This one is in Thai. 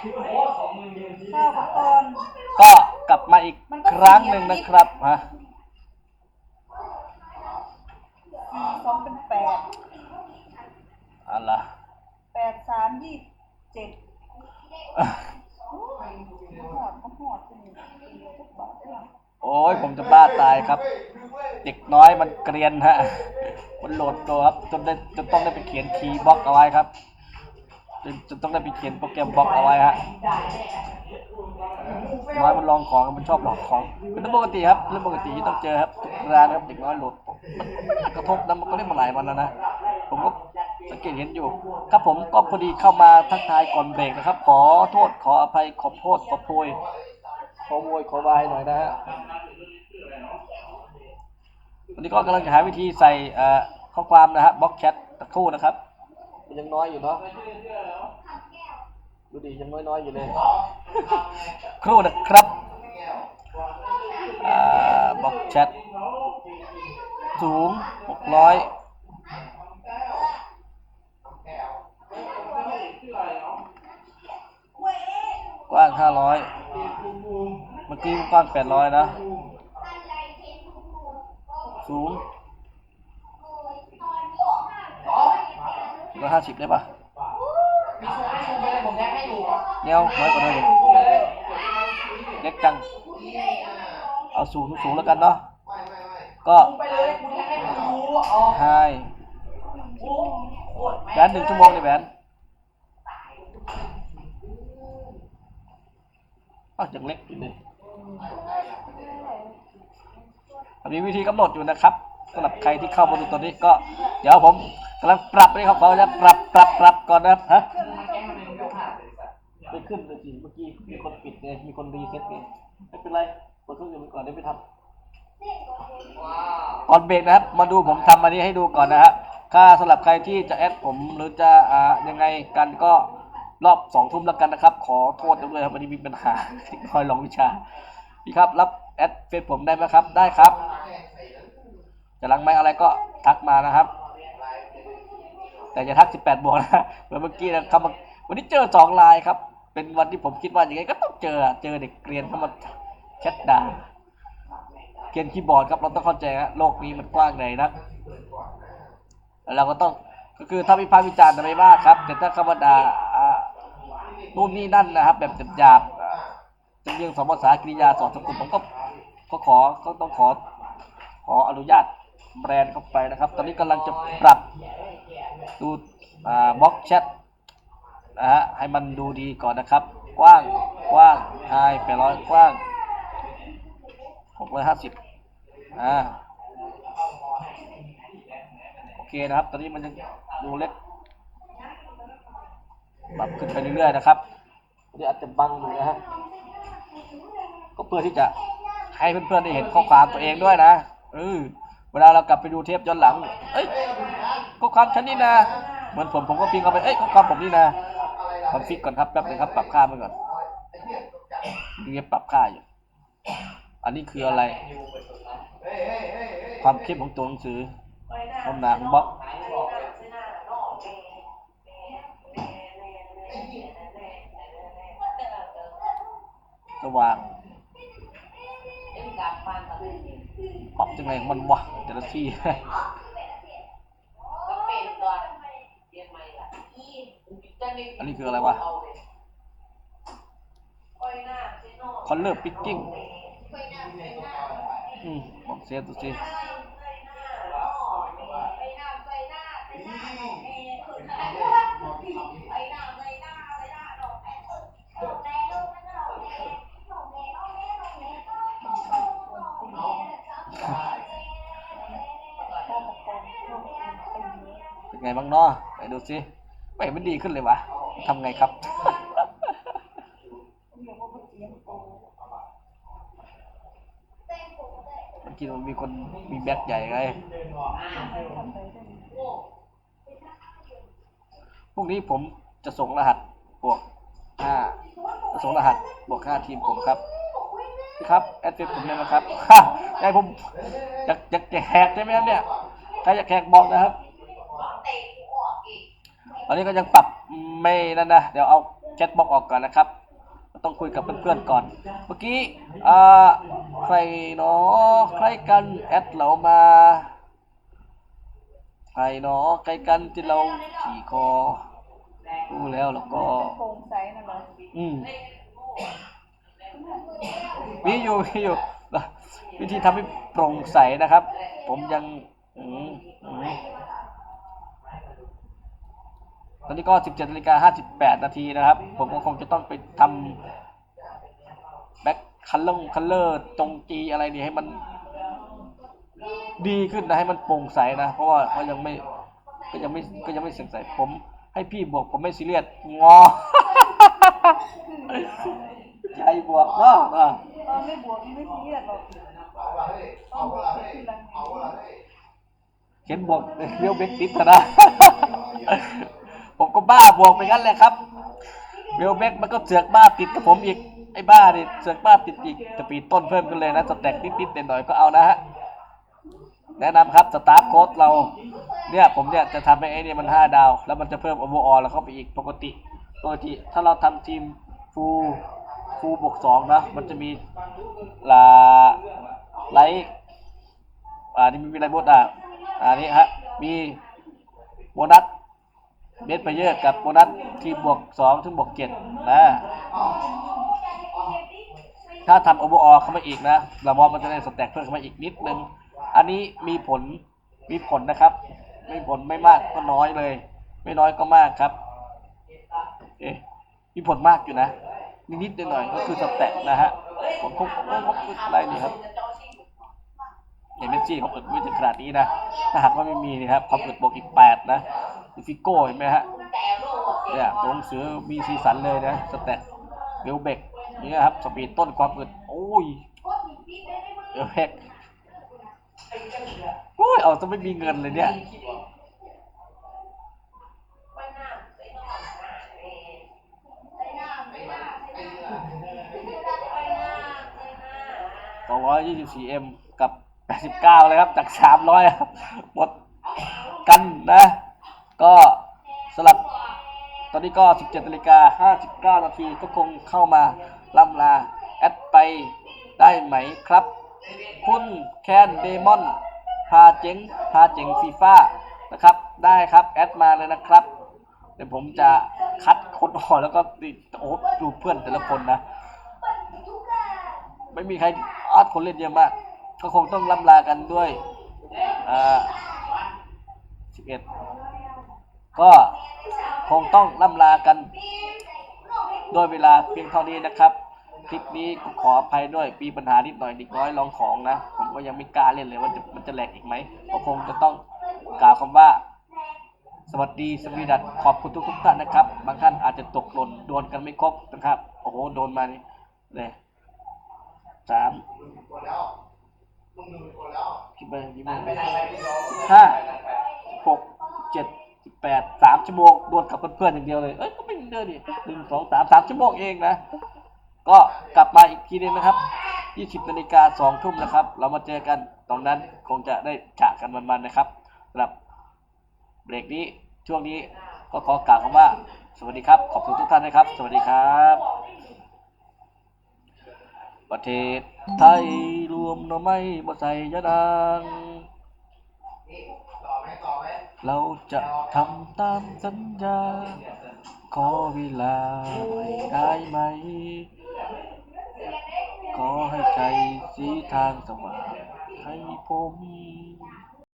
ข้าวกับตอนก็กลับมาอีกครั้งหนึ่งนะครับฮะสี่สองเป็นแปดอะไรแปดสามยี่สิบเจ็ดหอดก็หอดจนทุกบาทเลยโอ้ยผมจะบ้าตายครับ เด็กน้อยมันเกรียนฮะ มันโหลดตัวครับจนได้จนต้องได้ไปเขียนคีย์บล็อกเอาไว้ครับ จนจนต้องได้ไปเขียนโปรแกรมบล็อกเอาไว้ฮะน้อยมันลองของมันชอบหลอกของเป็นเรื่องปกติครับเรื่องปกติที่ต้องเจอครับทุกร้านครับเด็กน้อยโหลดมันไม่น่ากระทบนะมันก็เล่นมาหลายวันแล้วนะผมก็สังเกตเห็นอยู่ ครับผมก็พอดีเข้ามาทักทายก่อนเบรกนะครับ ขอโทษขออภัยขอโทษขอโพยขอโวยขอวายหน่อยนะฮะวันนี้ก็กำลังจะหาวิธีใส่ข้อความนะฮะบล็อกแชทตะคู่นะครับ มันยังน้อยอยู่เนาะดูดิยังน้อยๆอยู่เลยครูนะครับอ่าบอกแชทสูงหกร้อยกว้างห้าร้อยเมื่อกี้กว้างแปดร้อยนะ สูง ร้อยห้าสิบได้ปะเงี้ยวน้อยกว่านี้เล็กจัง เอาสูงสูงแล้วกันเนาะ ก็ไฮแบนหนึ่งชั่วโมงเลยแบนอ้าวยังเล็กอยู่เลยมีวิธีกำหนดอยู่นะครับ สำหรับใครที่เข้ามาดูตอนนี้ก็ เดี๋ยวผมกำลังปรับนี่ครับเขาจะปรับปรับปรับก่อนนะครับฮะไปขึ้นเลยสิเมื่อกี้มีคนปิดไงมีคนรีเซ็ตไงไม่เป็นไรกดเครื่องอื่นก่อนได้ไปทำก่อนเบรกนะครับ มาดูผมทำอันนี้ให้ดูก่อนนะฮะถ้าสำหรับใครที่จะแอดผมหรือจะอ่ายังไงกันก็รอบสองทุ่มแล้วกันนะครับ ขอโทษด้วยครับวันนี้มีปัญหาคอยลองวิชาพี่ครับ รับแอดเฟซผมได้ไหมครับ ได้ครับ จะหลังไม่อะไรก็ทักมานะครับ แต่จะทัก 18บวกนะเหมือนเมื่อกี้นะครับวันนี้เจอสองลายครับ เป็นวันที่ผมคิดว่าอย่างไงก็ต้องเจอเจอเด็กเกรียนเข้ามาแชทด่าเกรียนคีย์บอร์ดครับเราต้องเข้าใจฮะโลกนี้มันกว้างใหญ่นักแล้วเราก็ต้องก็คือถ้าวิพากษ์วิจารณ์อะไม่มากครับ แต่ถ้าเข้ามาด่านู่นนี่นั่นนะครับ แบบหยาบๆอ่าจะเรื่องสองภาษากริยาสอนสกุลผมก็ก็ขอก็ต้องขอขออนุญาต แบรนด์เข้าไปนะครับ ตอนนี้กำลังจะปรับดูบล็อกแชทนะฮะให้มันดูดีก่อนนะครับ กว้างกว้างไฮแปร้อยกว้างหกร้อยห้าสิบอ่าโอเคนะครับ ตอนนี้มันยังดูเล็กปรับขึ้นไปเรื่อยๆนะครับตอนนี้อาจจะบังอยู่นะฮะก็เพื่อที่จะให้เพื่อนๆได้เห็นข้อความตัวเองด้วยนะเออ เวลาเรากลับไปดูเทปย้อนหลัง เอ้ยข้อความฉันนี่นะเหมือนผมผมก็พิมพ์เข้าไป เอ้ยข้อความผมนี่นะคอนฟิกก่อนครับแป๊บนึงครับ ปรับค่าไปก่อนดูจะปรับค่าอยู่ อันนี้คืออะไร ความเข้มของตัวหนังสือความหนาของบล็อกสว่าง ปรับยังไงมันวะแต่ละที่อันนี้คืออะไรวะคอนเลอร์ปิกกิ้งอืมบอกเสียตัวสิ ไงบ้างเนาะไปดูสิไม่เห็นมันดีขึ้นเลยวะทำไงครับ เมื่อกี้มันมีคนมีแบ็คใหญ่ไงพรุ่งนี้ผมจะส่งรหัสบวกห้าจะส่งรหัสบวกห้าทีมผมครับพี่ครับแอดเฟซผมได้ไหมครับได้ผมอยากอยากจะแหกใช่ไหมครับเนี่ยใครอยากแหกบอกนะครับ ตอนนี้ก็ยังปรับไม่นั่นนะ เดี๋ยวเอาแชทบ็อกออกก่อนนะครับ ต้องคุยกับเพื่อนๆก่อน เมื่อกี้อ่าใครเนาะใครกันแอดเรามาใครเนาะใครกันที่เราขี่คอรู้แล้วแล้วก็อืมมีอยู่มีอยู่วิธีทำให้โปร่งใสนะครับ ผมยังอืมอืม อนนี้ก็ 17นาฬิกา58 นาทีนะครับ ผมก็คงจะต้องไปทำแบ็คคัลเลอร์คัลเลอร์ตรงจีอะไรนี่ให้มันดีขึ้นนะให้มันโปร่งใสนะ เพราะว่าเขายังไม่ก็ยังไม่ก็ยังไม่เสียงใสผม ให้พี่บวกผมไม่ซีเรียสงอใจบวกเนาะอะตอนไม่บวกไม่ซีเรียสหรอกต้องบวกทีหลังเขียนบวกเลี้ยวเบกติดนะ ผมก็บ้าบวกไปงั้นแหละครับเบลเบกมันก็เสือกบ้าติดกับผมอีกไอ้บ้านี่เสือกบ้าติดอีกจะปีต้นเพิ่มกันเลยนะสแต็กนิดๆหน่อยๆก็เอานะฮะแนะนำครับสตาฟโค้ดเราเนี่ยผมเนี่ยจะทำให้ไอ้นี่มันห้าดาว แล้วมันจะเพิ่มโอเวอร์ออลแล้วเข้าไปอีกปกติปกติถ้าเราทำทีมฟูฟูบวกสองนะมันจะมีลาไลท์อ่านี่มีอะไรบ้างอะอ่านี่ฮะมีโบนัส เบสไปเยอะกับโบนัสทีมบวกสองถึงบวกเจ็ดนะถ้าทำโอเวอร์ออลเข้ามาอีกนะเราว่ามันจะได้สแต็กเพิ่มเข้ามาอีกนิดนึง อันนี้มีผลมีผลนะครับ ไม่ผลไม่มากก็น้อยเลย ไม่น้อยก็มากครับ เอ๊ะมีผลมากอยู่นะ นิดๆหน่อยๆก็คือสแต็กนะฮะผมคงผมคงอะไรนี่ครับอย่างเมสซี่เขาเปิดไม่ถึงขนาดนี้นะถ้าหากว่าไม่มีนี่ครับเขาเปิดบวกอีกแปดนะ ฟิโก้เห็นไหมฮะเนี่ยตัวหนังสือมีสีสันเลยนะสแต็กเบลเบกนี่นะครับสปีดต้นความอึดโอ้ยเบลเบกโอ้ยเอาจะไม่มีเงินเลยเนี่ย 224M กับ89เก้าเลยครับ จาก300ครับ หมดกันนะ ก็สลับตอนนี้ก็ 17นาฬิกา59นาทีก็คงเข้ามาล่ำลา แอดไปได้ไหมครับ คุณแคนเดมอนพาเจ๋งพาเจ๋งฟีฟ่านะครับ ได้ครับ แอดมาเลยนะครับ เดี๋ยวผมจะคัดคนออกแล้วก็นี่โอ้ดูเพื่อนแต่ละคนนะ ไม่มีใครอาร์ตคนเล่นเยอะมาก ก็คงต้องล่ำลากันด้วยอ่าสิบเอ็ด ก็คงต้องล่ำลากันด้วยเวลาเพียงเท่านี้นะครับคลิปนี้ขออภัยด้วยมีปัญหานิดหน่อยเด็กน้อยลองของนะ ผมก็ยังไม่กล้าเล่นเลยว่าจะมันจะแหลกอีกไหมก็คงจะต้องกล่าวคำว่า สวัสดีสวีดัตขอบคุณทุกทุกท่านนะครับ บางท่านอาจจะตกหล่นโดนกันไม่ครบนะครับ โอ้โหโดนมานี่เลยสามคิดไปกี่โมงห้าหกเจ็ด สิบแปดสามชั่วโมงโดนกับเพื่อนๆอย่างเดียวเลย เอ้ยก็ไม่เดินดิหนึ่งสองสามสามชั่วโมงเองนะ ก็กลับมาอีกทีนึงนะครับยี่สิบนาฬิกาสองทุ่มนะครับ เรามาเจอกันตรงนั้นคงจะได้ฉากกันมันๆนะครับสำหรับเบรกนี้ช่วงนี้ก็ขอกล่าวคำว่า สวัสดีครับ ขอบคุณทุกท่านนะครับ สวัสดีครับ ประเทศไทยรวมหน่อไม่บ่ใส่ยะดัง เราจะทำตามสัญญา ขอเวลาหน่อยได้ไหม ขอให้ใจสีทางสว่างให้ผม